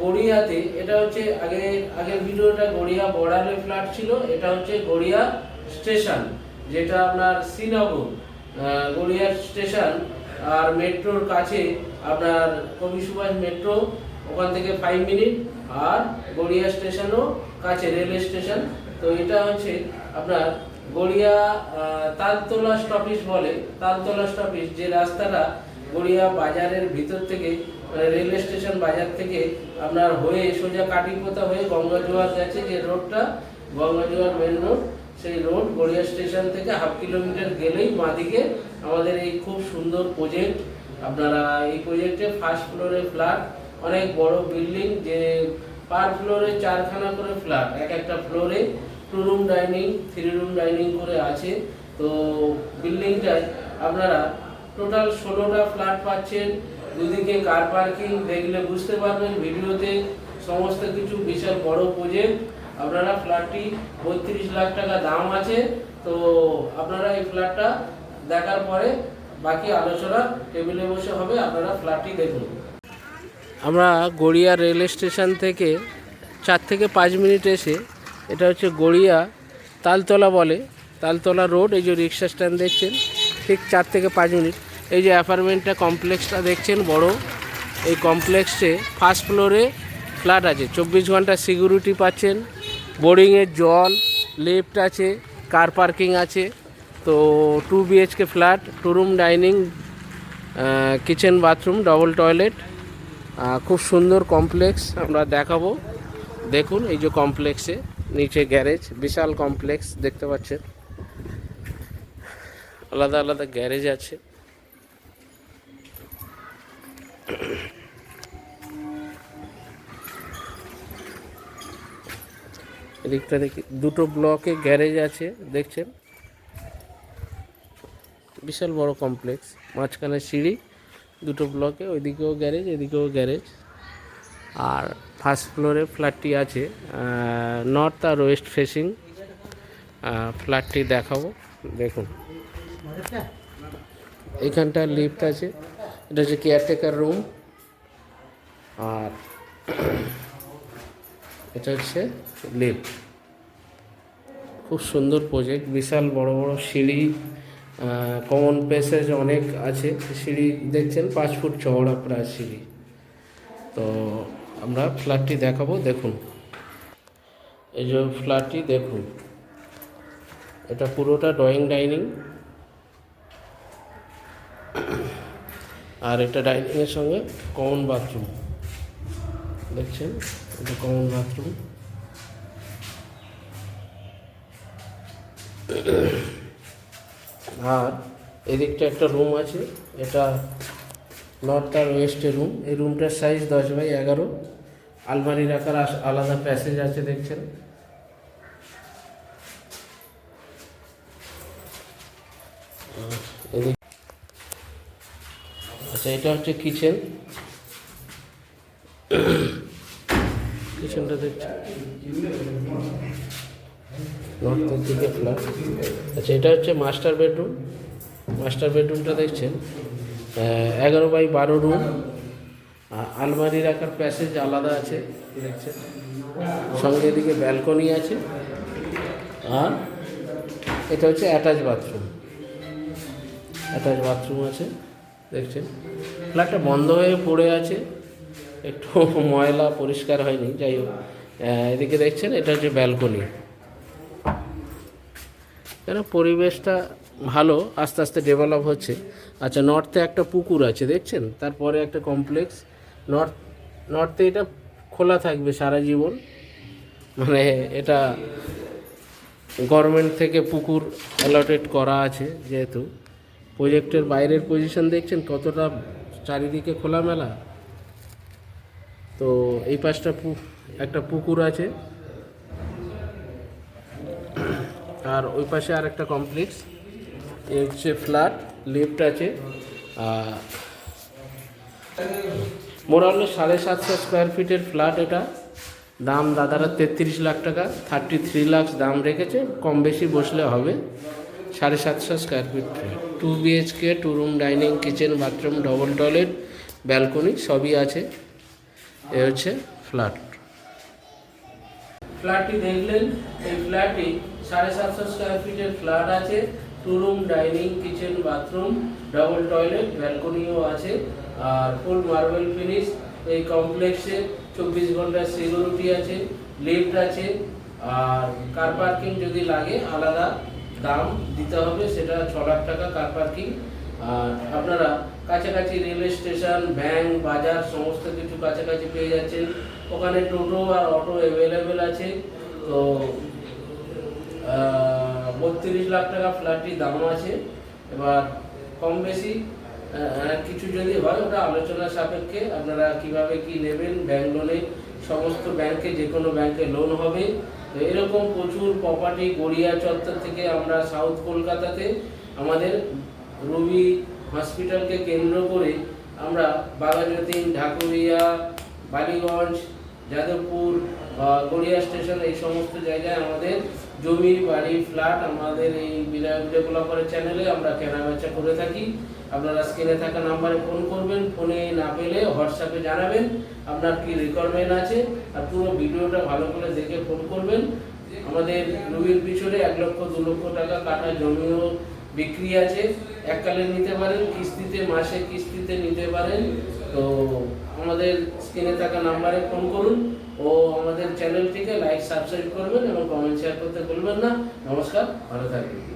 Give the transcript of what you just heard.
গড়িয়াতে, এটা হচ্ছে আগে, আগের ভিডিওটা গড়িয়া বর্ডারে ফ্ল্যাট ছিল, এটা হচ্ছে গড়িয়া স্টেশন যেটা আপনার শ্রীনগর গড়িয়া স্টেশন আর মেট্রোর কাছে আপনার কবি সুভাষ মেট্রো, ওখান থেকে ফাইভ মিনিট আর গড়িয়া স্টেশনও কাছে রেল স্টেশন তো এটা হচ্ছে আপনার গড়িয়া তালতলা স্টপেজ বলে, তালতলা স্টপেজ যে রাস্তাটা গড়িয়া বাজারের ভিতর থেকে মানে রেলওয়ে স্টেশন বাজার থেকে আপনার হয়ে সোজা কাটিপোতা হয়ে গঙ্গা জোয়ার গেছে যে রোডটা, গঙ্গা জোয়ার মেন রোড সেই রোড গড়িয়া স্টেশন থেকে হাফ কিলোমিটার গেলেই বাঁদিকে আমাদের এই খুব সুন্দর প্রজেক্ট আপনারা এই প্রজেক্টে ফার্স্ট ফ্লোরে ফ্ল্যাট অনেক বড় বিল্ডিং যে পার ফ্লোরে চারখানা করে ফ্ল্যাট এক একটা ফ্লোরে two room dining three room dining করে আছে। তো বিল্ডিংটায় আপনারা টোটাল ষোলোটা ফ্ল্যাট পাচ্ছেন। দুদিকে কার পার্কিং দেখলে বুঝতে পারবেন, ভিডিওতে সমস্ত কিছু বিশাল বড় প্রজেক্ট আপনারা ফ্ল্যাটটি বত্রিশ লাখ টাকা দাম আছে, তো আপনারা এই ফ্ল্যাটটা দেখার পরে বাকি আলোচনা টেবিলে বসে হবে, আপনারা ফ্ল্যাটটি দেখুন। আমরা গড়িয়া রেল স্টেশন থেকে চার থেকে পাঁচ মিনিট এসে, এটা হচ্ছে গড়িয়া তালতলা বলে, তালতলা রোড এই যে রিক্সা স্ট্যান্ড দেখছেন, ঠিক চার থেকে পাঁচ মিনিট। এই যে অ্যাপার্টমেন্টটা কমপ্লেক্সটা দেখছেন, বড়। এই কমপ্লেক্সে ফার্স্ট ফ্লোরে ফ্ল্যাট আছে। চব্বিশ ঘণ্টা সিকিউরিটি পাচ্ছেন। বোর্ডিংয়ের জল, লিফট আছে, কার পার্কিং আছে। তো two BHK flat, two room dining kitchen, bathroom, double toilet. খুব সুন্দর কমপ্লেক্স, আমরা দেখাবো। দেখুন এই যে কমপ্লেক্সে, নিচে গ্যারেজ, বিশাল কমপ্লেক্স, দেখতে পাচ্ছেন। আলাদা আলাদা গ্যারেজ আছে। এদিকটা দেখি, দুটো ব্লকে গ্যারেজ আছে, দেখছেন? বিশাল বড় কমপ্লেক্স মাঝখানে সিঁড়ি, দুটো ব্লকে ওইদিকেও গ্যারেজ এদিকেও গ্যারেজ আর ফার্স্ট ফ্লোরে ফ্ল্যাটটি আছে নর্থ আর ওয়েস্ট ফেসিং ফ্ল্যাটটি দেখাবো, দেখুন। এখানটা লিফট আছে, এটা হচ্ছে কেয়ারটেকার রুম আর এটা হচ্ছে লিফট খুব সুন্দর প্রজেক্ট বিশাল বড় বড় সিঁড়ি কমন প্যাসেজ অনেক আছে। সিঁড়ি দেখছেন, পাঁচ ফুট চওড়া প্রায় সিঁড়ি। তো আমরা ফ্ল্যাটটি দেখাবো, দেখুন। এই যে ফ্ল্যাটটি দেখুন। এটা পুরোটা ড্রয়িং ডাইনিং আর এটা ডাইনিংয়ের সঙ্গে কমন বাথরুম দেখছেন, এটা কমন বাথরুম আর এদিকটা একটা রুম আছে, এটা নর্থ আর ওয়েস্টের রুম এই রুমটার সাইজ দশ বাই এগারো। আলমারি রাখার আলাদা প্যাসেজ আছে, দেখছেন। আচ্ছা এটা হচ্ছে কিচেন কিচেনটা দেখছেন নর্থের দিকে ফ্ল্যাট আচ্ছা এটা হচ্ছে মাস্টার বেডরুম মাস্টার বেডরুমটা দেখছেন? এগারো বাই বারো রুম আলমারি রাখার প্যাসেজ আলাদা আছে, দেখছেন? সঙ্গে এদিকে ব্যালকনি আছে। আর এটা হচ্ছে অ্যাটাচ বাথরুম অ্যাটাচ বাথরুম আছে, দেখছেন? ফ্ল্যাটটা বন্ধ হয়ে পড়ে আছে। একটু ময়লা পরিষ্কার হয়নি, যাই হোক। এদিকে দেখছেন, এটা হচ্ছে ব্যালকনি। কেন, পরিবেশটা ভালো, আস্তে আস্তে ডেভেলপ হচ্ছে। আচ্ছা নর্থে একটা পুকুর আছে, দেখছেন? তারপরে একটা কমপ্লেক্স নর্থ নর্থে এটা খোলা থাকবে সারা জীবন। মানে এটা গভর্নমেন্ট থেকে পুকুর অ্যালটেড করা আছে, যেহেতু। প্রজেক্টের বাইরের পজিশন দেখছেন, কতটা চারিদিকে খোলামেলা। তো এই পাশটা একটা পুকুর আছে। আর ওই পাশে আর একটা কমপ্লেক্স এ হচ্ছে ফ্ল্যাট লিফট আছে। আর মোরালে সাড়ে সাতশো স্কোয়ার ফিটের ফ্ল্যাট এটা। দাম দাদারা তেত্রিশ লাখ টাকা থার্টি থ্রি লাখ দাম রেখেছে। কম বেশি বসলে হবে। সাড়ে সাতশো square feet two BHK two room dining kitchen bathroom double toilet balcony সবই আছে। এ হচ্ছে ফ্ল্যাট। ফ্ল্যাটটি দেখলেন, এই ফ্ল্যাটটি সাড়ে সাতশো স্কোয়ার ফিটের ফ্ল্যাট আছে two room dining kitchen bathroom double toilet ব্যালকনিও আছে, আর ফুল মার্বেল ফিনিশ এই কমপ্লেক্সে চব্বিশ ঘণ্টার সিকিউরিটি আছে লিফট আছে, আর কার পার্কিং যদি লাগে, আলাদা দাম দিতে হবে, সেটা ছ লাখ টাকা কার পার্কিং আপনারা কাছাকাছি রেলওয়ে স্টেশন, ব্যাংক, বাজার, সমস্ত কিছু কাছাকাছি পেয়ে যাচ্ছেন। ওখানে টোটো আর অটো অ্যাভেলেবেল আছে। তো বত্রিশ লাখ টাকা ফ্ল্যাটটির দাম আছে। এবার কম বেশি কিছু যদি হয়, ওটা আলোচনা সাপেক্ষে আপনারা কীভাবে কি নেবেন, ব্যাংক লোনে সমস্ত ব্যাংকে যে কোনো ব্যাংকে লোন হবে। তো এরকম প্রচুর প্রপার্টি গড়িয়া চত্বর থেকে আমরা সাউথ কলকাতাতে আমাদের রবি হসপিটালকে কেন্দ্র করে আমরা বাঘাযতীন, ঢাকুরিয়া, বালিগঞ্জ, যাদবপুর গড়িয়া স্টেশন এই সমস্ত জায়গায় আমাদের জমি, বাড়ি, ফ্ল্যাট আমাদের এই বিনায়ক ডেভেলপারের চ্যানেলে আমরা কেনা বেচা করে থাকি। আপনারা স্ক্রিনে থাকা নাম্বারে ফোন করবেন, ফোনে না পেলে হোয়াটসঅ্যাপে জানাবেন আপনার কি রিকোয়ারমেন্ট আছে আর পুরো ভিডিওটা ভালো করে দেখে ফোন করবেন। আমাদের রবির পিছনে এক লক্ষ, দু লক্ষ টাকা কাটা জমিও বিক্রি আছে, এককালে নিতে পারেন, কিস্তিতে, মাসে কিস্তিতে নিতে পারেন। তো আমাদের স্ক্রিনে থাকা নাম্বারে ফোন করুন ও আমাদের চ্যানেলটিকে লাইক সাবস্ক্রাইব করবেন এবং কমেন্ট শেয়ার করতে ভুলবেন না। নমস্কার, ভালো থাকবেন।